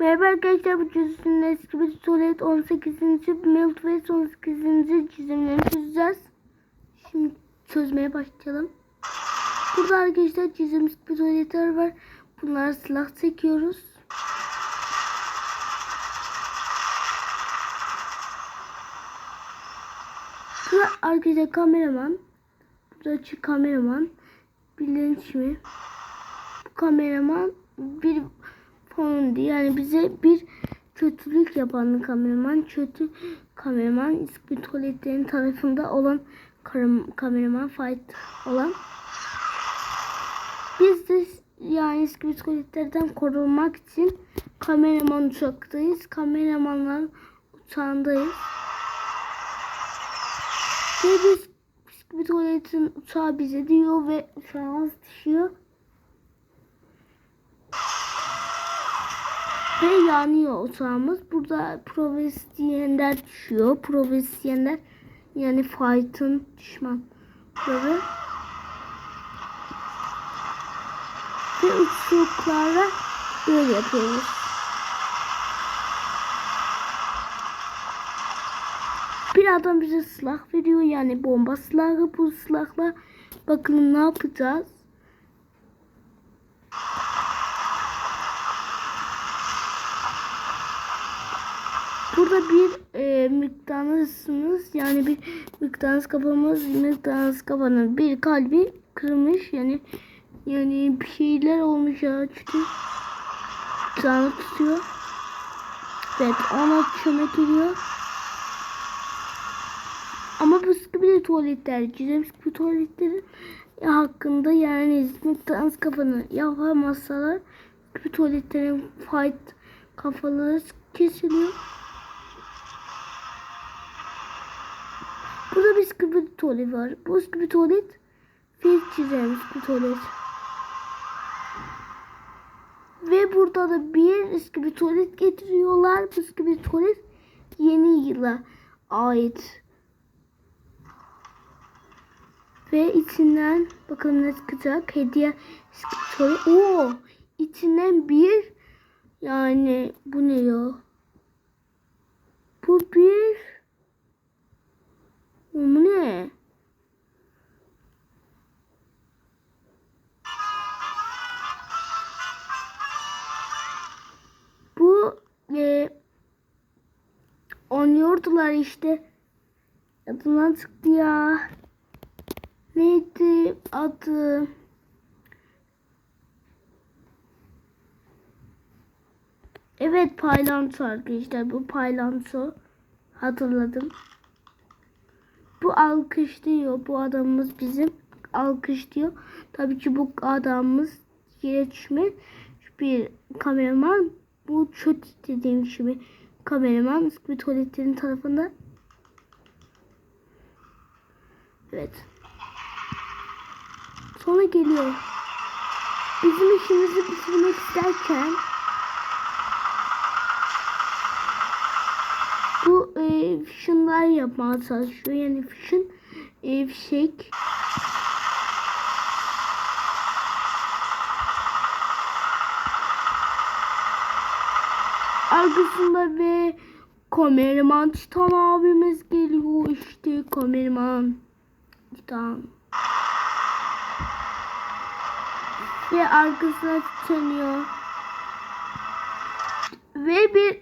Merhaba arkadaşlar bu çözümün eski bir tuvalet 18. Miltways 18. çizimlerini çözeceğiz. Şimdi çözmeye başlayalım. Burada arkadaşlar çizilmiş bir tuvaletler var. Bunlara silah çekiyoruz. Burada arkadaşlar kameraman. Burada açık kameraman. Bilinç mi? Bu kameraman bir fondu. Yani bize bir kötülük yapan kameraman. Kötü kameraman. İsmi tuvaletlerin tarafında olan kameraman fight olan. Biz de yani eski tuvaletlerden korunmak için kameraman uçaktayız. Kameramanlar uçağındayız. Ve biz tuvaletin uçağı bize diyor ve uçağımız düşüyor. Ve yanıyor uçağımız. Burada profesyoneller düşüyor. Profesyoneller yani fight'ın düşmanları. Ve uçuşlarla böyle yapıyoruz. Bir adam bize silah veriyor yani bomba silahı bu silahla bakalım ne yapacağız. Burada bir e, mıknatısımız yani bir mıknatıs kafamız mıknatıs kafanın bir kalbi kırılmış yani yani bir şeyler olmuş ya çünkü canı tutuyor. Evet ona çömek giriyor. Ama bu sıkı tuvaletler, cüzem sıkı tuvaletlerin hakkında yani mıknatıs kafanı yapamazsalar sıkı tuvaletlerin fight kafaları kesiliyor. Burada bir sıkı tuvalet var. Bu sıkı tuvalet fil çizelim sıkı tuvalet. Ve burada da bir eski bir tuvalet getiriyorlar. Bu eski bir tuvalet yeni yıla ait. Ve içinden bakalım ne çıkacak. Hediye bir tuvalet. Oo, içinden bir yani bu ne ya? Bu bir bu ne? Bu e, oynuyordular işte. Adından çıktı ya. Neydi adı? Evet paylanço arkadaşlar. Bu paylanço. Hatırladım. Bu alkışlıyor. Bu adamımız bizim alkışlıyor. Tabii ki bu adamımız düşmüş bir kameraman. Bu çöt dediğim gibi kameraman bir tuvaletlerin tarafında. Evet. Sonra geliyor. Bizim işimizi bitirmek isterken bu e, fişinler yapmaya çalışıyor. Yani fişin e. Arkasında ve kameraman Titan abimiz geliyor işte kameraman Titan. Ve arkasına tutunuyor. Ve bir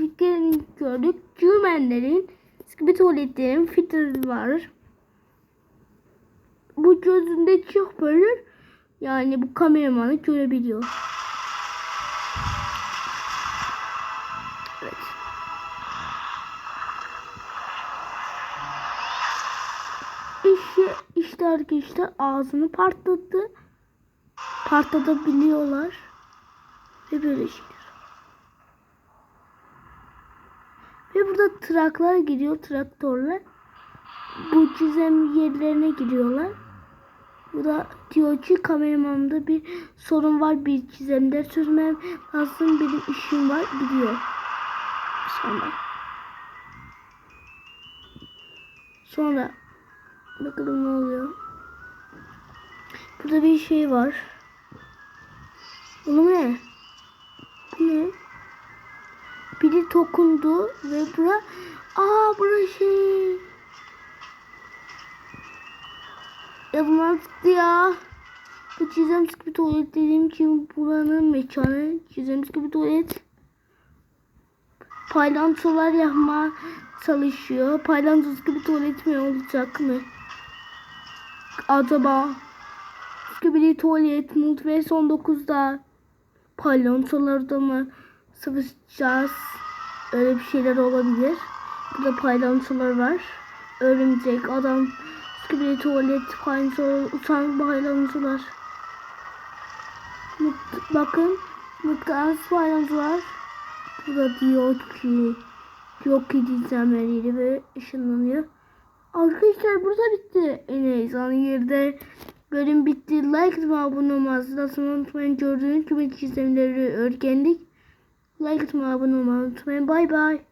fikrin gördük. Cümenlerin bir tuvaletlerin filtre var. Bu gözünde çok böyle yani bu kameramanı görebiliyor. Evet. İşte, işte arkadaşlar ağzını patlattı. Patlatabiliyorlar. Ve böyle şeyler. Ve burada traklar gidiyor. Traktörler. Bu çizim yerlerine giriyorlar. Bu da diyor ki kameramanımda bir sorun var bir çizimde çözmem lazım benim işim var gidiyor. Sonra. Sonra bakalım ne oluyor. Burada bir şey var. Bu ne? Bu ne? Tokundu ve bura aa bura şey. Ya bunlar ya. Bu çizim bir tuvalet dediğim için buranın mekanı. Çizim bir tuvalet. Paylantolar yapma çalışıyor. Paylantosu gibi tuvalet mi olacak mı? Acaba? Skibidi tuvalet multiverse son 9'da paylantolarda mı sıvışacağız? Öyle bir şeyler olabilir. Burada paylantolar var. Örümcek, adam, skibidi tuvalet, paylantolar, uçan paylantolar. Mut- Bakın, mutlaka paylantolar. Burada diyor ki, yok her yeri ve ışınlanıyor. Arkadaşlar burada bitti. En azından yerde bölüm bitti. Like ve abone olmayı unutmayın. Gördüğünüz gibi çizimleri öğrendik. Like atmayı abone olmayı unutmayın. Bay bay.